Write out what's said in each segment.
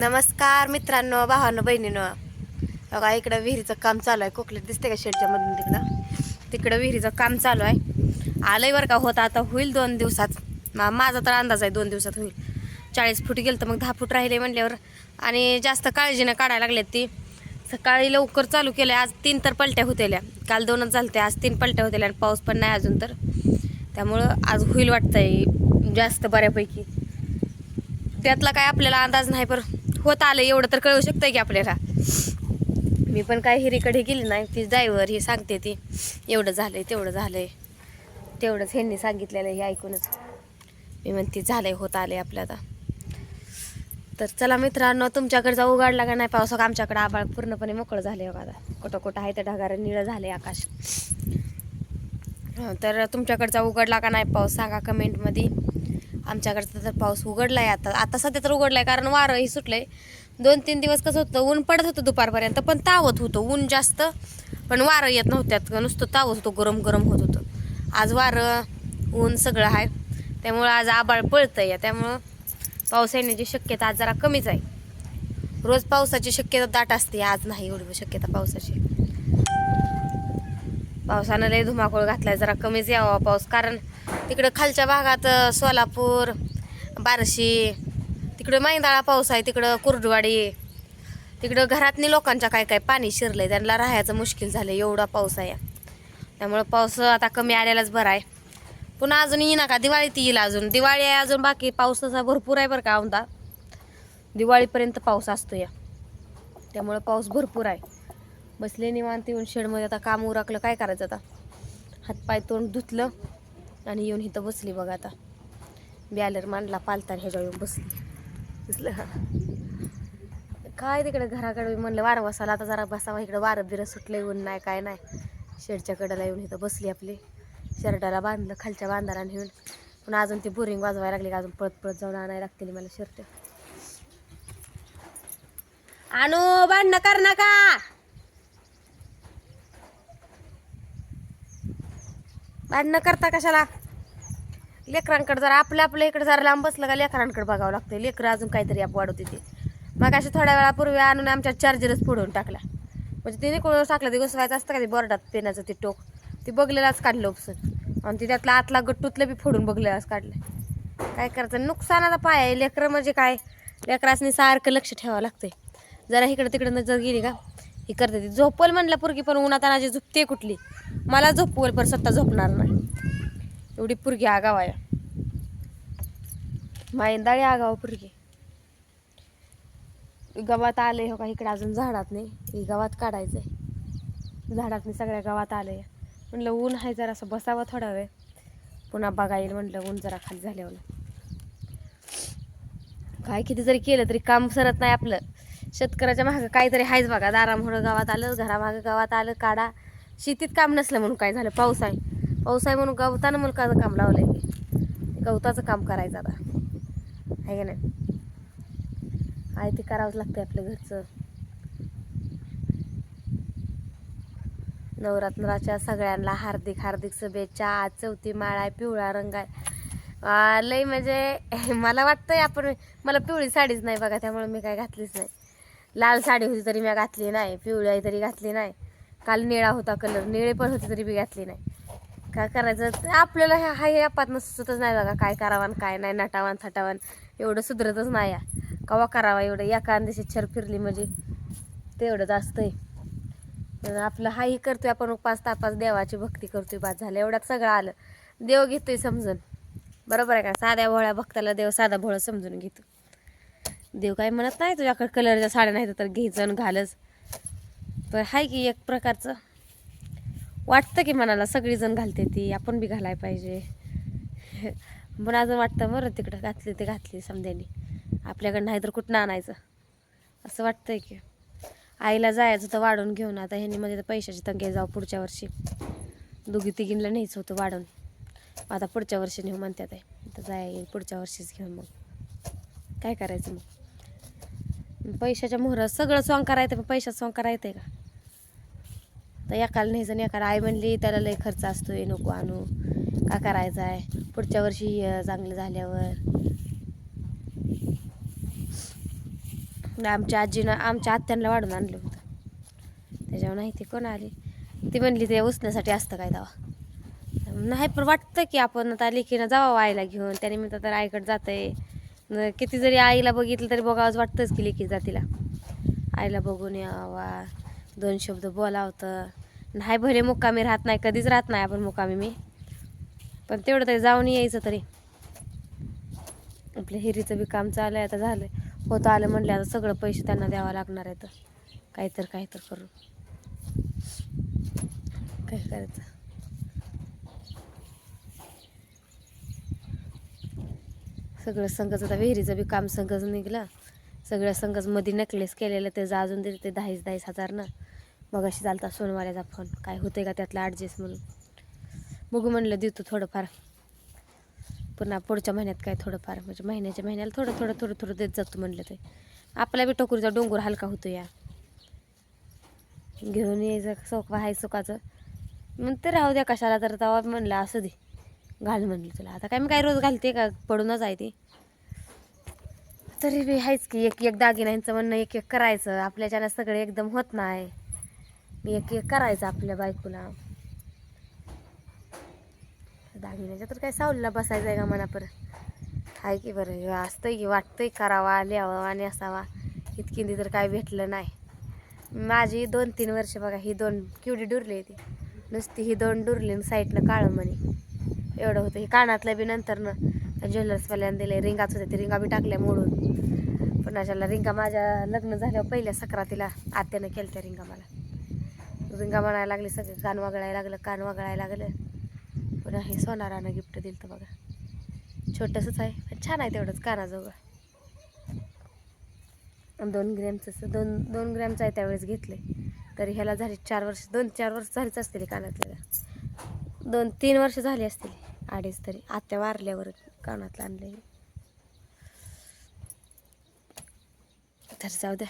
नमस्कार मित्रांनो भावानं बहिणीनो. बघा इकडं विहिरीचं काम चालू आहे. कोकलेट दिसते का शेडच्या मधून तिकडं? तिकडं विहिरीचं काम चालू आहे. आलंय बरं का होतं आता होईल दोन दिवसात. मा- माझा तर अंदाज आहे दोन दिवसात होईल. चाळीस फूट गेलं तर मग दहा फूट राहिले म्हणल्यावर. आणि जास्त काळजीनं काढायला लागलेत ती. सकाळी लवकर चालू केलं आज तीन तर पलट्या होतेल्या. काल दोनच झालते आज तीन पलट्या होतेल्या आणि पाऊस पण नाही अजून तर. त्यामुळं आज होईल वाटतंय जास्त बऱ्यापैकी. त्यातला काय आपल्याला अंदाज नाही पर होत आलं एवढं तर कळू शकतं की आपल्याला. मी पण काय हिरीकडे गेली नाही ती ड्रायव्हर ही सांगते ती एवढं झालंय तेवढं झालंय. तेवढंच ह्यांनी सांगितलेलं हे ऐकूनच. मी म्हणते झालंय होत आले आपल्या आता. तर चला मित्रांनो तुमच्याकडचा उघडला का नाही पावसा आमच्याकडे आबाळ पूर्णपणे मोकळं झाले बघा आता. कुठं कुठं आहे तर ढगार निळं झालंय आकाश. तर तुमच्याकडचा उघडला का नाही पाऊस सांगा कमेंटमध्ये. आमच्याकडचा तर पाऊस उघडला आहे आता. आता सध्या तर उघडला आहे कारण वारंही सुटलंय. दोन तीन दिवस कसं होतं ऊन पडत होतं दुपारपर्यंत पण तावत होतं. ऊन जास्त पण वारं येत नव्हत्यात नुसतं तावत होतं गरम गरम होत होतं. आज वारं ऊन सगळं आहे. त्यामुळं आज आबाळ पळतं या त्यामुळं पाऊस येण्याची शक्यता आज जरा कमीच आहे. रोज पावसाची शक्यता दाट असते. आज नाही एवढी शक्यता पावसाची. पावसानं लय धुमाकूळ घातलाय. जरा कमीच यावा पाऊस. कारण तिकडं खालच्या भागात सोलापूर बार्शी तिकडं मैंदाळा पाऊस आहे तिकडं कुर्डवाडी तिकडं घरातनी लोकांच्या काय काय पाणी शिरलंय त्यांना राहायचं मुश्किल झालं एवढा पाऊस आहे. त्यामुळं पाऊस आता कमी आलेलाच बरा आहे. पुन्हा अजून येईना का? दिवाळीत येईल अजून. दिवाळी आहे अजून बाकी पावसाचा भरपूर आहे बरं का औंदा. दिवाळीपर्यंत पाऊस असतो या त्यामुळं पाऊस भरपूर आहे. बसले निवांत येऊन शेडमध्ये आता काम उरकलं काय करायचं आता? हातपाय तोंड धुतलं. आणि येऊन इथं बसली बघा आता. बॅलर मांडला पालता ह्याच्या येऊन बसली. दिसलं. काय तिकडे घराकडे म्हणलं वारं बसायला आता जरा बसावा इकडे वारं बिरं सुटलं येऊन नाही काय नाही. शेडच्या कडेला येऊन इथं बसली आपली. शर्टाला बांधलं खालच्या बांधाला नेऊन. पण अजून ती बोरिंग वाजवायला लागली का अजून पळत पळत जाऊन आणायला लागतील मला शर्ट. आणू भांडणं कर नका. भांडणं करता कशाला? लेकरांकडे जरा आपलं आपल्या इकडे जरा लांब बसलं का लेकरांकडे बघावं लागतं लेकरं अजून काहीतरी आप वाढवते ते. मग अशा थोड्या वेळापूर्वी आणून आमच्या चार्जरच फोडून टाकला म्हणजे तिने कोणावर टाकलं? ते घुसवायचं असतं का ते बोर्डात पेनाचं ते टोक? ते बघलेलाच काढलं उपसून. आणि ते त्यातला आतला गट्टूतलं बी फोडून बघलेलाच काढलं. काय करायचं? नुकसानाचा पाय आहे. लेकरं म्हणजे काय? लेकरासनी सारखं लक्ष ठेवावं लागतंय. जरा इकडं तिकडं नजर गेली का? ही करते ती. झोपल म्हणलं पुरगी पण उन्हात अनाची झोपते कुठली? मला झोपवल पर स्वतः झोपणार नाही. एवढी पुरगी आगाव आहे. मायंदाळी आगाव पुरगी. गावात आले हो का इकडे अजून झाडात नाही. ही गावात काढायचंय. झाडात नाही सगळ्या गावात आले म्हणलं ऊन आहे जरा असं बसावं थोडा वेळ. पुन्हा बघा येईल म्हटलं ऊन जरा खाली झाल्यावर. काय किती जरी केलं तरी काम सरत नाही आपलं. शेतकऱ्याच्या मागं काहीतरी आहेच बघा. दारामुळं गावात आलं घरामागं गावात आलं काढा. शेतीत काम नसलं म्हणून काय झालं? पाऊस आहे. पाऊस आहे म्हणून गवतानं मुलकाचं काम लावलंय की गवताचं काम करायचं आता. आहे का नाही? आहे ते करावंच लागतं आपल्या घरचं. नवरात्राच्या सगळ्यांना हार्दिक हार्दिक शुभेच्छा. आज चौथी माळ आहे पिवळा रंग आहे. लई लय म्हणजे मला वाटतंय आपण मला पिवळी साडीच नाही बघा त्यामुळे मी काय घातलीच नाही. लाल साडी होती तरी मी घातली नाही पिवळी आहे तरी घातली नाही. काल निळा होता कलर निळे पण होते तरी मी घातली नाही. काय करायचं? आपल्याला ह्या हा या पात सुचतच नाही बघा. काय करावान काय नाही. नटावान थटावान. एवढं सुधरतच नाही या. कवा करावा एवढं? एका अंदेशी छर फिरली म्हणजे. तेवढंच असतंय. आपलं हाही करतोय आपण. उपास तापास देवाची भक्ती करतोय. बाद झालं. एवढ्यात सगळं आलं. देव घेतोय समजून. बरोबर आहे का? साध्या भोळ्या भक्ताला देव साधा भोळा समजून घेतो. देव काय म्हणत नाही तुझ्याकडे? कलरच्या साड्या नाही तर घ्यायचं घालच. तर आहे की एक प्रकारचं. वाटतं की मनाला सगळीजण घालते ती आपण बी घालाय पाहिजे. पण अजून वाटतं बरं तिकडं घातली ते घातली समध्यानी आपल्याकडं नाही तर कुठं आणायचं? असं वाटतंय की. आईला जायचं तर वाढून घेऊन आता ह्यांनी मध्ये तर पैशाची तंगी जाऊ पुढच्या वर्षी. दोघी तिघींना न्यायचं होतं वाढून. आता पुढच्या वर्षी नेऊ म्हणतात आहे. तर जाय येईल पुढच्या वर्षीच घेऊन मग. काय करायचं मग? पैशाच्या मोहरात सगळं सॉंग करायचं पण पैशात सॉंग करायचं का? तर एकाला नाही जण एकाला आई म्हणली त्याला लय खर्च असतो आहे नको आणू. का करायचा आहे पुढच्या वर्षी चांगलं झाल्यावर. आमच्या आजीनं आमच्या आत्यांना वाढून आणलं होतं. त्याच्यावर नाही ते कोण आली. ती म्हणली ते उसण्यासाठी असतं काय दवा नाही पण वाटतं की आपण आता लेकीनं जावं आईला घेऊन. त्यानिमित्त तर आईकडे जातंय. न किती जरी आईला बघितलं तरी बघावंच वाटतंच की लेकी जातीला. आईला बघून यावा. दोन शब्द बोलावतं. नाही भले मुक्कामी राहत नाही कधीच राहत नाही आपण मुक्कामी मी. पण तेवढं तरी जाऊन यायचं तरी. आपलं हिरीचं बी काम चालू आहे आता झालं होतं आलं म्हटलं आता सगळं पैसे त्यांना द्यावं लागणार आहे तर. काहीतर काहीतर करू. काय करायचं? सगळं संघच आता विहिरीचं बी काम संघच निघलं. सगळ्या संघच मध्ये नेकलेस केलेलं त्याचं अजून देते ते दहाच दहाच हजार ना मग अशी चालता सोनवाल्याचा फोन काय होते का त्यातला ॲडजस्ट म्हणून? बघू म्हणलं देतो थोडंफार. पुन्हा पुढच्या महिन्यात काय थोडंफार. म्हणजे महिन्याच्या महिन्याला थोडं थोडं थोडं थोडं देत जातो म्हणलं ते. आपला बी टोकरीचा डोंगर हलका होतो या. घेऊन यायचं सोक आहे सुखाचं मग ते राहू द्या कशाला तर तवा म्हणलं असं दे. घाल म्हणलं तुला. आता काय मी काय रोज घालते का? पडूनच आहे ते. तरी बी आहेच की एक एक दागिन्यांचं म्हणणं एक एक करायचं. आपल्याच्यानं सगळे एकदम होत नाही. एक एक करायचं आपल्या बायकोला. दागिन्याच्या तर काय सावलीला बसायचं आहे का मना परत? आहे की बरं असतंय की वाटतंय करावा लिहावा आणि असावा. इतकी तर काय भेटलं नाही. माझी दोन तीन वर्ष बघा ही दोन किवडी डुरली ती. नुसती ही दोन डुरली आणि साईडनं काळं म्हणे. एवढं होतं. हे कानातलं बी नंतरनं ज्वेलर्सवाल्यानं दिले रिंगाच होते. ते रिंगा बी टाकल्या मोडून. पण अशाला रिंगा माझ्या लग्न झाल्यावर पहिल्या सक्रातीला आत्यानं केलं त्या रिंगा मला. रिंगा म्हणायला लागली सगळे कान वगळायला लागलं कान वगळायला लागलं. पुन्हा हे सोनारानं गिफ्ट दिलं तर बघा. छोटंसंच आहे पण छान आहे तेवढंच कानाजोगं दोन ग्रॅमचं दोन दोन ग्रॅमचं आहे त्यावेळेस घेतले. तरी ह्याला झाली चार वर्ष दोन चार वर्ष झालीच असतील कानातल्या दोन तीन वर्ष झाली असतील अडीच तरी. आत्या वारल्यावर कानातलं आणलेली तर जाऊ द्या.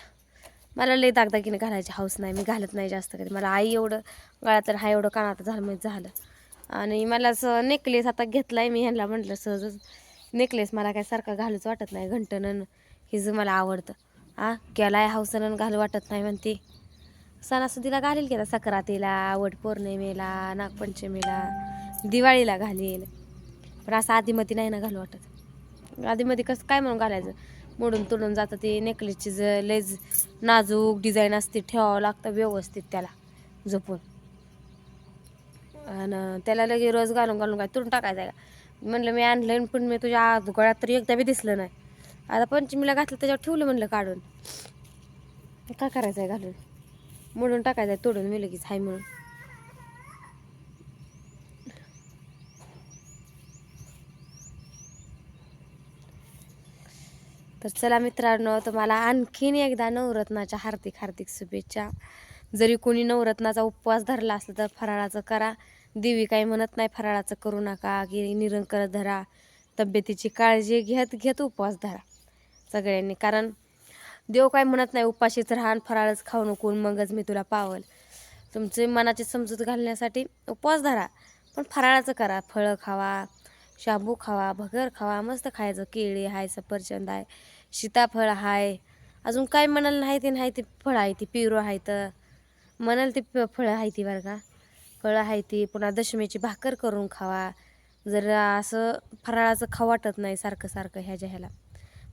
मला लई दागदागिने घालायची. हाऊस नाही मी घालत नाही जास्त कधी. मला आई एवढं गळा तर हा एवढं कानात झालं म्हणजे झालं. आणि मला असं नेकलेस आता घेतलाय मी ह्यांना म्हटलं सहजच नेकलेस मला काय सारखा घालूच वाटत नाही. घंटनं जर मला आवडतं. आ केलाय हाऊसनं घालू वाटत नाही म्हणते. सणासुदीला घालेल की आता? सक्रातीला वट पौर्णिमेला नागपंचमीला दिवाळीला घालील. पण असं आधीमध्ये नाही ना घालू वाटत. आधीमध्ये कसं काय म्हणून घालायचं? मोडून तोडून जातं ते नेकलेसची ज लेज नाजूक डिझाईन असते ठेवावं लागतं व्यवस्थित त्याला जपून. आणि त्याला लगे रोज घालून घालून काय तोडून टाकायचं आहे का? म्हणलं मी आणलं पण मी तुझ्या आत गळ्यात तरी एकदा बी दिसलं नाही. आता पंचमीला घातलं त्याच्यावर ठेवलं म्हणलं काढून. काय करायचं आहे घालून? मोडून टाकायचं आहे तोडून मी लगेच हाय म्हणून. तर चला मित्रांनो तुम्हाला आणखीन एकदा नवरत्नाच्या हार्दिक हार्दिक शुभेच्छा. जरी कोणी नवरत्नाचा उपवास धरला असला तर फराळाचं करा. देवी काही म्हणत नाही फराळाचं करू नका की निरंकर धरा. तब्येतीची काळजी घेत घेत उपवास धरा. सगळ्यांनी कारण देव काय म्हणत नाही उपाशीच राहा फराळच खाऊ नको मगच मी तुला पावल. तुमचे मनाची समजूत घालण्यासाठी उपवास धरा पण फराळाचं करा. फळं खावा शाबू खावा भगर खावा मस्त खायचं केळी आहे सफरचंद आहे सीताफळ आहे अजून काय म्हणाल नाही ते नाही ते फळं आहे ती पिरो आहे तर. म्हणाल ती प फळं आहे ती बरं का. फळं आहे ती पुन्हा दशमीची भाकर करून खावा. जर असं फराळाचं खाऊ वाटत नाही सारखं सारखं ह्याच्या ह्याला.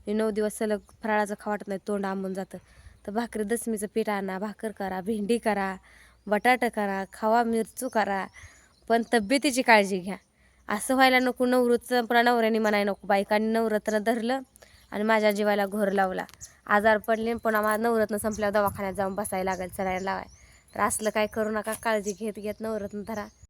नऊ दिवस सलग फराळाचं खाऊ वाटत नाही तोंड आंबून जातं. तर भाकरी दशमीचं पीठ आणा भाकर करा भेंडी करा बटाटा करा खावा मिरचू करा. पण तब्येतीची काळजी घ्या. असं व्हायला नको नवरचं पुन्हा नवऱ्याने म्हणायला नको बायकांनी नवरत्न धरलं आणि माझ्या जीवाला घोर लावला. आजार पडले पुन्हा माझं नवरत्न संपल्यावर दवाखान्यात जाऊन बसायला लागेल चढायला लावाय. तर असलं काय करू नका काळजी घेत घेत नवरत्न धरा.